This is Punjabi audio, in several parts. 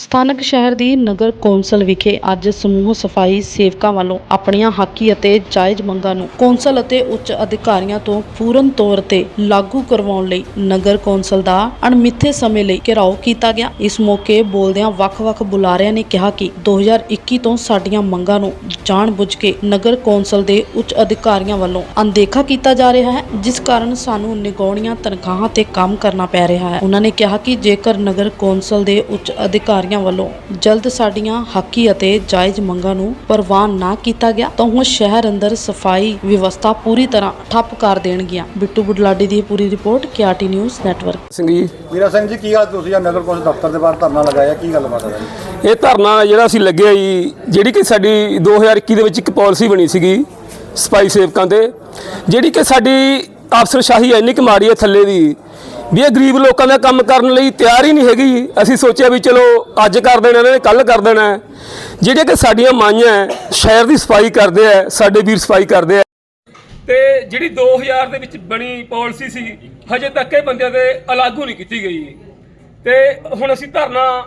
ਸਥਾਨਕ ਸ਼ਹਿਰ ਦੀ ਨਗਰ ਕੌਂਸਲ ਵਿਖੇ ਅੱਜ ਸਮੂਹ ਸਫ਼ਾਈ ਸੇਵਕਾਂ ਵੱਲੋਂ ਆਪਣੀਆਂ ਹਾਕੀ ਅਤੇ ਜਾਇਜ਼ ਮੰਗਾਂ ਨੂੰ ਕੌਂਸਲ ਅਤੇ ਉੱਚ ਅਧਿਕਾਰੀਆਂ ਤੋਂ ਪੂਰਨ ਤੌਰ ਤੇ ਲਾਗੂ ਕਰਵਾਉਣ ਲਈ ਨਗਰ ਕੌਂਸਲ ਦਾ ਅਣਮਿੱਥੇ ਸਮੇਂ ਲਈ ਘਿਰਾਓ ਕੀਤਾ ਗਿਆ। ਇਸ ਮੌਕੇ ਬੋਲਦਿਆਂ ਵੱਖ-ਵੱਖ ਬੁਲਾਰਿਆਂ ਨੇ ਕਿਹਾ ਕਿ 2021 ਤੋਂ ਸਾਡੀਆਂ ਮੰਗਾਂ ਨੂੰ ਜਾਣਬੁੱਝ ਕੇ ਨਗਰ ਕੌਂਸਲ ਦੇ ਉੱਚ ਅਧਿਕਾਰੀਆਂ ਵੱਲੋਂ ਅਣਦੇਖਾ ਕੀਤਾ ਜਾ ਰਿਹਾ ਹੈ, ਜਿਸ ਕਾਰਨ ਸਾਨੂੰ ਨਿਗੌਣੀਆਂ ਤਨਖਾਹਾਂ ਤੇ ਕੰਮ ਕਰਨਾ ਪੈ ਰਿਹਾ ਹੈ। ਉਹਨਾਂ ਨੇ ਕਿਹਾ ਕਿ ਜੇਕਰ ਨਗਰ ਕੌਂਸਲ ਦੇ ਉੱਚ ਅਧਿਕਾਰੀਆਂ ਵੱਲੋਂ ਜਲਦ ਸਾਡੀਆਂ ਹਾਕੀ ਅਤੇ ਜਾਇਜ਼ ਮੰਗਾਂ ਨੂੰ ਪ੍ਰਵਾਨ ਨਾ ਕੀਤਾ ਗਿਆ ਤਾਂ ਉਹ ਸ਼ਹਿਰ ਅੰਦਰ ਸਫ਼ਾਈ ਵਿਵਸਥਾ ਪੂਰੀ ਤਰ੍ਹਾਂ ਠੱਪ ਕਰ ਦੇਣਗੀਆਂ। ਬਿੱਟੂ ਬੁਢਲਾਡੀ ਦੀ ਇਹ ਪੂਰੀ ਰਿਪੋਰਟ ਕਿਆਟੀ ਨਿਊਜ਼ ਨੈਟਵਰਕ। ਸਿੰਘ ਜੀ। ਵੀਰਾ ਸਿੰਘ ਜੀ ਕੀ ਗੱਲ ਤੁਸੀਂ ਆ? ਨਗਰ ਕੌਂਸਲ ਦਫ਼ਤਰ ਦੇ ਬਾਹਰ ਧਰਨਾ ਲਗਾਇਆ ਕੀ ਗੱਲਬਾਤ ਹੈ? ਜੀ ਇਹ ਧਰਨਾ ਜਿਹੜਾ ਅਸੀਂ ਲੱਗਿਆ ਜੀ ਜਿਹੜੀ ਕਿ ਸਾਡੀ 2021 ਦੇ ਵਿੱਚ ਇੱਕ ਪਾਲਿਸੀ ਬਣੀ ਸੀਗੀ ਸਪਾਈ ਸੇਵਕਾਂ ਤੇ ਜਿਹੜੀ ਕਿ ਸਾਡੀ ਅਫਸਰਸ਼ਾਹੀ ਇੰਨੀ ਕੁ ਮਾੜੀ ਹੈ ਥੱਲੇ ਦੀ। ਵੀ ਇਹ ਗਰੀਬ ਲੋਕਾਂ ਦਾ ਕੰਮ ਕਰਨ ਲਈ ਤਿਆਰ ਹੀ ਨਹੀਂ ਹੈਗੀ। ਅਸੀਂ ਸੋਚਿਆ ਵੀ ਚਲੋ ਅੱਜ ਕਰ ਦੇਣਾ, ਇਹਨਾਂ ਨੇ ਕੱਲ ਕਰ ਦੇਣਾ। ਹੈ। ਜਿਹੜੀਆਂ ਕਿ ਸਾਡੀਆਂ ਮਾਈਆਂ ਸ਼ਹਿਰ ਦੀ ਸਫ਼ਾਈ ਕਰਦੇ ਆ, ਸਾਡੇ ਵੀਰ ਸਫ਼ਾਈ ਕਰਦੇ ਆ। ਤੇ ਜਿਹੜੀ 2000 ਦੇ ਵਿੱਚ ਬਣੀ ਪਾਲਿਸੀ ਸੀ, ਹਜੇ ਤੱਕ ਇਹ ਬੰਦਿਆਂ ਦੇ ਅਲਾਗੂ ਨਹੀਂ ਕੀਤੀ ਗਈ। ਤੇ ਹੁਣ ਅਸੀਂ ਧਰਨਾ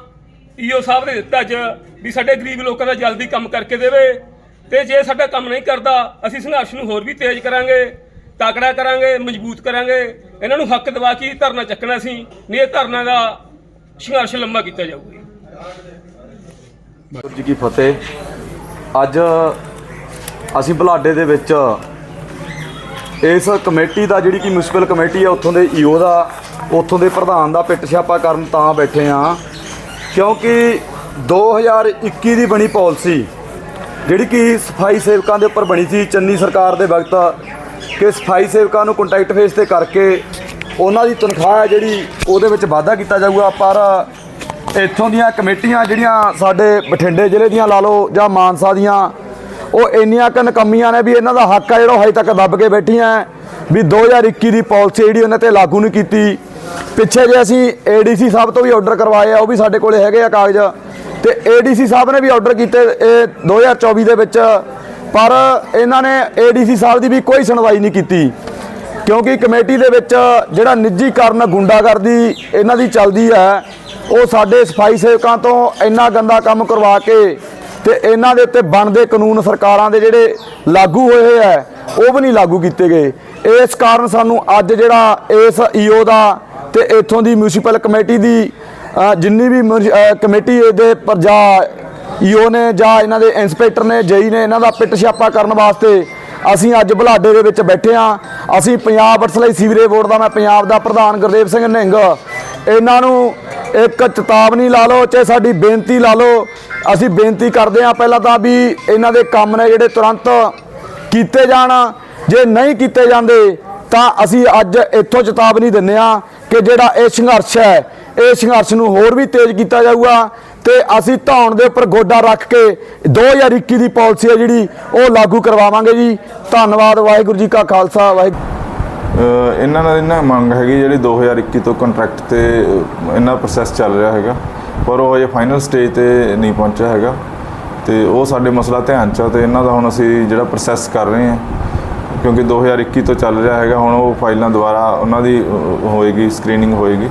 ਈਓ ਸਾਹਿਬ ਨੇ ਦਿੱਤਾ ਅੱਜ ਵੀ ਸਾਡੇ ਗਰੀਬ ਲੋਕਾਂ ਦਾ ਜਲਦੀ ਕੰਮ ਕਰਕੇ ਦੇਵੇ। ਤੇ ਜੇ ਸਾਡਾ ਕੰਮ ਨਹੀਂ ਕਰਦਾ, ਅਸੀਂ ਸੰਘਰਸ਼ ਨੂੰ ਹੋਰ ਵੀ ਤੇਜ਼ ਕਰਾਂਗੇ, ਤਾਕੜਾ ਕਰਾਂਗੇ, ਮਜ਼ਬੂਤ ਕਰਾਂਗੇ। ਇਹਨਾਂ ਨੂੰ ਹੱਕ ਦਿਵਾ ਕੇ ਧਰਨਾ ਚੱਕਣਾ ਸੀ, ਨਹੀਂ ਇਹ ਧਰਨਾ ਦਾ ਸੰਘਰਸ਼ ਲੰਮਾ ਕੀਤਾ ਜਾਊਗਾ। ਵਾਹਿਗੁਰੂ ਜੀ, ਕੀ ਫਤਿਹ। ਅੱਜ ਅਸੀਂ ਬਲਾਡੇ ਦੇ ਵਿੱਚ ਇਸ ਕਮੇਟੀ ਦਾ ਜਿਹੜੀ ਕਿ ਮਿਊਨਿਸਪਲ ਕਮੇਟੀ ਹੈ ਉੱਥੋਂ ਦੇ ਈਓ ਦਾ, ਉੱਥੋਂ ਦੇ ਪ੍ਰਧਾਨ ਦਾ ਪਿੱਟ ਛਾਪਾ ਕਰਨ ਤਾਂ ਬੈਠੇ ਆ ਕਿਉਂਕਿ 2021 ਦੀ ਬਣੀ ਪਾਲਿਸੀ, ਜਿਹੜੀ ਕਿ ਸਫ਼ਾਈ ਸੇਵਕਾਂ ਦੇ ਉੱਪਰ ਬਣੀ ਸੀ, ਚੰਨੀ ਸਰਕਾਰ ਦੇ ਵਕਤ, ਕਿ ਸਫ਼ਾਈ ਸੇਵਕਾਂ ਨੂੰ ਕੰਟੈਕਟ ਫੇਸ ਤੇ ਕਰਕੇ ਉਹਨਾਂ ਦੀ ਤਨਖਾਹ ਹੈ ਜਿਹੜੀ ਉਹਦੇ ਵਿੱਚ ਵਾਧਾ ਕੀਤਾ ਜਾਊਗਾ, ਪਰ ਇੱਥੋਂ ਦੀਆਂ ਕਮੇਟੀਆਂ ਜਿਹੜੀਆਂ ਸਾਡੇ ਬਠਿੰਡੇ ਜ਼ਿਲ੍ਹੇ ਦੀਆਂ ਲਾ ਲਓ ਜਾਂ ਮਾਨਸਾ ਦੀਆਂ, ਉਹ ਇੰਨੀਆਂ ਕੁ ਨਕੰਮੀਆਂ ਨੇ ਵੀ ਇਹਨਾਂ ਦਾ ਹੱਕ ਆ ਜਿਹੜਾ ਹਜੇ ਤੱਕ ਦੱਬ ਕੇ ਬੈਠੀਆਂ ਹੈ, ਵੀ 2021 ਦੀ ਪਾਲਿਸੀ ਜਿਹੜੀ ਉਹਨਾਂ ਤੇ ਲਾਗੂ ਨਹੀਂ ਕੀਤੀ। ਪਿੱਛੇ ਜੇ ਅਸੀਂ ਏਡੀਸੀ ਸਾਹਿਬ ਤੋਂ ਵੀ ਆਰਡਰ ਕਰਵਾਏ ਆ, ਉਹ ਵੀ ਸਾਡੇ ਕੋਲੇ ਹੈਗੇ ਆ ਕਾਗਜ਼ ਤੇ ਏਡੀਸੀ ਸਾਹਿਬ ਨੇ ਵੀ ਆਰਡਰ ਕੀਤੇ ਇਹ 2024 ਦੇ ਵਿੱਚ, ਪਰ ਇਹਨਾਂ ਨੇ ਏਡੀਸੀ ਸਾਹਿਬ ਦੀ ਵੀ ਕੋਈ ਸੁਣਵਾਈ ਨਹੀਂ ਕੀਤੀ। ਕਿਉਂਕਿ ਕਮੇਟੀ ਦੇ ਵਿੱਚ ਜਿਹੜਾ ਨਿੱਜੀਕਰਨ ਗੁੰਡਾਗਰਦੀ ਇਹਨਾਂ ਦੀ ਚੱਲਦੀ ਹੈ, ਉਹ ਸਾਡੇ ਸਫ਼ਾਈ ਸੇਵਕਾਂ ਤੋਂ ਇੰਨਾ ਗੰਦਾ ਕੰਮ ਕਰਵਾ ਕੇ ਤੇ ਇਹਨਾਂ ਦੇ ਉੱਤੇ ਬਣਦੇ ਕਾਨੂੰਨ ਸਰਕਾਰਾਂ ਦੇ ਜਿਹੜੇ ਲਾਗੂ ਹੋਏ ਹੋਏ ਹੈ, ਉਹ ਵੀ ਨਹੀਂ ਲਾਗੂ ਕੀਤੇ ਗਏ। ਇਸ ਕਾਰਨ ਸਾਨੂੰ ਅੱਜ ਜਿਹੜਾ ਇਸ ਈਓ ਦਾ ਤੇ ਇਥੋਂ ਦੀ ਮਿਊਨਿਸਪਲ ਕਮੇਟੀ ਦੀ ਜਿੰਨੀ ਵੀ ਮਿਊਨਿ- ਕਮੇਟੀ ਦੇ ਪ੍ਰਜਾ ਈਓ ਨੇ ਜਾਂ ਇਹਨਾਂ ਦੇ ਇੰਸਪੈਕਟਰ ਨੇ, ਜਈ ਨੇ, ਇਹਨਾਂ ਦਾ ਪਿੱਟ ਛਾਪਾ ਕਰਨ ਵਾਸਤੇ ਅਸੀਂ ਅੱਜ ਬੁਲਾਡੇ ਦੇ ਵਿੱਚ ਬੈਠੇ ਆ ਅਸੀਂ ਪੰਜਾਬ ਵਰਸਲਾਈ ਸੀਵਰੇਜ ਬੋਰਡ ਦਾ ਮੈਂ ਪੰਜਾਬ ਦਾ ਪ੍ਰਧਾਨ ਗੁਰਦੇਵ ਸਿੰਘ ਨਿੰਗ। ਇਹਨਾਂ ਨੂੰ ਇੱਕ ਚੇਤਾਵਨੀ ਲਾ ਲਓ ਚਾਹੇ ਸਾਡੀ ਬੇਨਤੀ ਲਾ ਲਓ। ਅਸੀਂ ਬੇਨਤੀ ਕਰਦੇ ਆ ਪਹਿਲਾਂ ਤਾਂ ਵੀ ਇਹਨਾਂ ਦੇ ਕੰਮ ਨੇ ਜਿਹੜੇ ਤੁਰੰਤ ਕੀਤੇ ਜਾਣ। ਜੇ ਨਹੀਂ ਕੀਤੇ ਜਾਂਦੇ ਤਾਂ ਅਸੀਂ ਅੱਜ ਇੱਥੋਂ ਚੇਤਾਵਨੀ ਦਿੰਨੇ ਆ ਕਿ ਜਿਹੜਾ ਇਹ ਸੰਘਰਸ਼ ਹੈ, ਇਹ ਸੰਘਰਸ਼ ਨੂੰ ਹੋਰ ਵੀ ਤੇਜ਼ ਕੀਤਾ ਜਾਊਗਾ। ਤੇ ਅਸੀਂ ਧੌਣ ਦੇ ਉੱਪਰ ਗੋਡਾ ਰੱਖ ਕੇ 2021 ਦੀ ਪਾਲਿਸੀ ਹੈ ਜਿਹੜੀ ਉਹ ਲਾਗੂ ਕਰਵਾਵਾਂਗੇ ਜੀ। ਧੰਨਵਾਦ ਵਾਹਿਗੁਰੂ ਜੀ ਕਾ ਖਾਲਸਾ ਵਾਹਿਗੁਰੂ ਇਹਨਾਂ ਨਾਲ ਇਹਨਾਂ ਮੰਗ ਹੈਗੀ ਜਿਹੜੀ 2021 ਤੋਂ ਕੰਟਰੈਕਟ ਤੇ ਅ, ਇਹਨਾਂ ਪ੍ਰੋਸੈਸ ਚੱਲ ਰਿਹਾ ਹੈਗਾ ਪਰ ਉਹ ਅਜੇ ਫਾਈਨਲ ਸਟੇਜ ਤੇ ਨਹੀਂ ਪਹੁੰਚਿਆ ਹੈਗਾ। ਤੇ ਉਹ ਸਾਡੇ ਮਸਲਾ ਧਿਆਨ ਚ ਆ ਤੇ ਇਹਨਾਂ ਦਾ ਹੁਣ ਅਸੀਂ ਜਿਹੜਾ ਪ੍ਰੋਸੈਸ ਕਰ ਰਹੇ ਹਾਂ ਕਿਉਂਕਿ 2021 ਤੋਂ ਚੱਲ ਰਿਹਾ ਹੈਗਾ ਹੁਣ ਉਹ ਫਾਈਲਾਂ ਦੁਆਰਾ ਉਹਨਾਂ ਦੀ ਹੋਏਗੀ ਸਕਰੀਨਿੰਗ ਹੋਏਗੀ।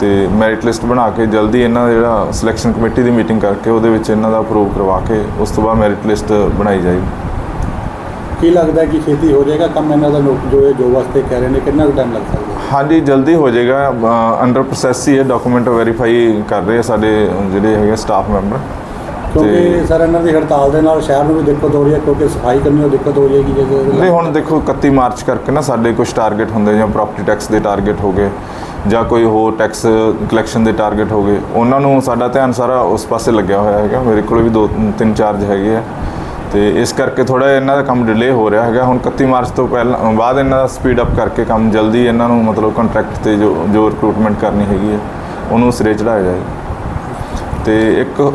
ਤੇ ਮੈਰਿਟ ਲਿਸਟ ਬਣਾ ਕੇ ਜਲਦੀ ਇਹਨਾਂ ਦਾ ਜਿਹੜਾ ਸਿਲੈਕਸ਼ਨ ਕਮੇਟੀ ਦੀ ਮੀਟਿੰਗ ਕਰਕੇ ਉਹਦੇ ਵਿੱਚ ਇਹਨਾਂ ਦਾ ਅਪਰੂਵ ਕਰਵਾ ਕੇ ਉਸ ਤੋਂ ਬਾਅਦ ਮੈਰਿਟ ਲਿਸਟ ਬਣਾਈ ਜਾਏਗੀ। ਕੀ ਲੱਗਦਾ ਕਿ ਛੇਤੀ ਹੋ ਜਾਏਗਾ? ਕੰਮ ਇਹਨਾਂ ਦਾ ਲੋਕ ਜੋ ਇਹ ਜੋ ਵਾਸਤੇ ਕਹਿ ਰਹੇ ਨੇ ਕਿੰਨਾ ਕੁ ਟਾਈਮ ਲੱਗ ਸਕਦਾ? ਹਾਂਜੀ ਜਲਦੀ ਹੋ ਜਾਏਗਾ। ਅੰਡਰ ਪ੍ਰੋਸੈਸ ਹੀ ਹੈ ਡਾਕੂਮੈਂਟ ਵੈਰੀਫਾਈ ਕਰ ਰਹੇ ਆ ਸਾਡੇ ਜਿਹੜੇ ਹੈਗੇ ਸਟਾਫ ਮੈਂਬਰ ਕਿਉਂਕਿ ਸਰ ਇਹਨਾਂ ਦੀ ਹੜਤਾਲ ਦੇ ਨਾਲ ਸ਼ਹਿਰ ਨੂੰ ਵੀ ਦਿੱਕਤ ਹੋ ਰਹੀ ਹੈ ਕਿਉਂਕਿ ਸਫ਼ਾਈ ਕਰਨੀ ਉਹ ਦਿੱਕਤ ਹੋ ਜਾਏਗੀ ਜੇ ਨਹੀਂ ਹੁਣ ਦੇਖੋ 31 ਮਾਰਚ ਕਰਕੇ ਨਾ ਸਾਡੇ ਕੁਝ ਟਾਰਗੇਟ ਹੁੰਦੇ ਜਾਂ ਪ੍ਰਾਪਰਟੀ ਟੈਕਸ ਦੇ ਟਾਰਗੇਟ ਹੋ ਗਏ। ਜਾਂ ਕੋਈ ਹੋਰ ਟੈਕਸ ਕਲੈਕਸ਼ਨ ਦੇ ਟਾਰਗੇਟ ਹੋ ਗਏ ਉਹਨਾਂ ਨੂੰ ਸਾਡਾ ਧਿਆਨ ਸਾਰਾ ਉਸ ਪਾਸੇ ਲੱਗਿਆ ਹੋਇਆ ਹੈਗਾ। ਮੇਰੇ ਕੋਲ ਵੀ ਦੋ, ਤਿੰਨ ਚਾਰਜ ਹੈਗੇ ਆ। ਤੇ ਇਸ ਕਰਕੇ ਥੋੜਾ ਇਹਨਾਂ ਦਾ ਕੰਮ ਡਿਲੇ ਹੋ ਰਿਹਾ ਹੈਗਾ। ਹੁਣ 31 ਮਾਰਚ ਤੋਂ ਪਹਿਲਾਂ, ਬਾਅਦ ਇਹਨਾਂ ਦਾ ਸਪੀਡ ਅਪ ਕਰਕੇ ਕੰਮ ਜਲਦੀ ਇਹਨਾਂ ਨੂੰ ਮਤਲਬ ਕੰਟਰੈਕਟ ਤੇ ਜੋ ਜੋ ਰਿਕਰੂਟਮੈਂਟ ਕਰਨੀ ਹੈਗੀ ਹੈ, ਉਹਨੂੰ ਸਿਰੇ ਚੜਾਇਆ ਜਾਏਗਾ। ਤੇ ਇੱਕ